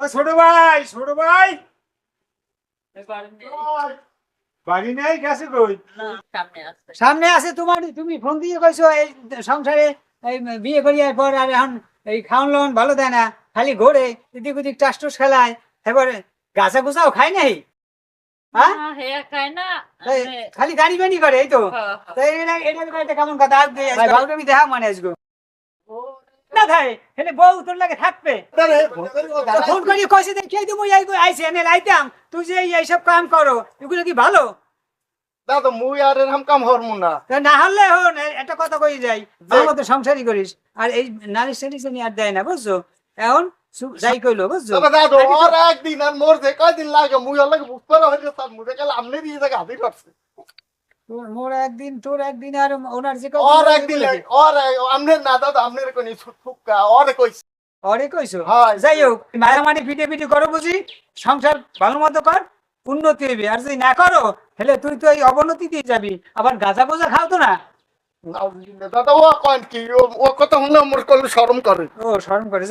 ছোট ভাই ছোট ভাই। বাড়ি নাই। গেছে কই? সামনে আছে। তোমার তুমি ফোন দিয়ে কইছো এই সংসারে এই বিয়ে করিয়ার পর আর এখন এই খাওয়ান লোন ভালো দেয় না খালি ঘোরে এদিক ওদিক টাস্টুস খেলায় এবারে গাছা গুছাও খাই নাই হ্যাঁ? খালি গাড়ি বানি করে এই তো। এটা এটা কেমন কথা দেখা মানে আসব না হেলে বউ তোর লাগে থাকবে। ফোন করি কইছে দে কে তুমি এই আইছে এনে লাইতাম। তুই যে এই সব কাম করো এগুলো কি ভালো? দাদা মুই আর এরকম কাম হরমু না। না হলে হন একটা কথা কই যাই। আমার মতো সংসারই করিস আর এই নারী শ্রেণি শ্রেণি আর দেয় না বুঝছ? এখন যাই কইলো বুঝছ? দাদু একদিন আর মোর যে কয়দিন লাগে মুই আর লাগে বুঝতে পারা হয়েছে তার মুখে গেলে আমনে দিয়ে জায়গা হাজির করছে মোর একদিন তোর একদিন আর ওনার যে আর একদিন লাগে? আমনে না দাদা আমনের কোনি ফুটফুকা আর কইছে অরে কইছো যাই হোক মারামারি পিটে পিটে করো বুঝি সংসার ভালো মতো কর উন্নতি হইবে। আর যদি না করো তাহলে তুই তো এই অবনতি দিয়ে যাবি। আবার গাঁজা গোজা খাও তো না? দাদা ও কন কি? ও কথা শুনলে মোর কল শরম করে। ও শরম করে।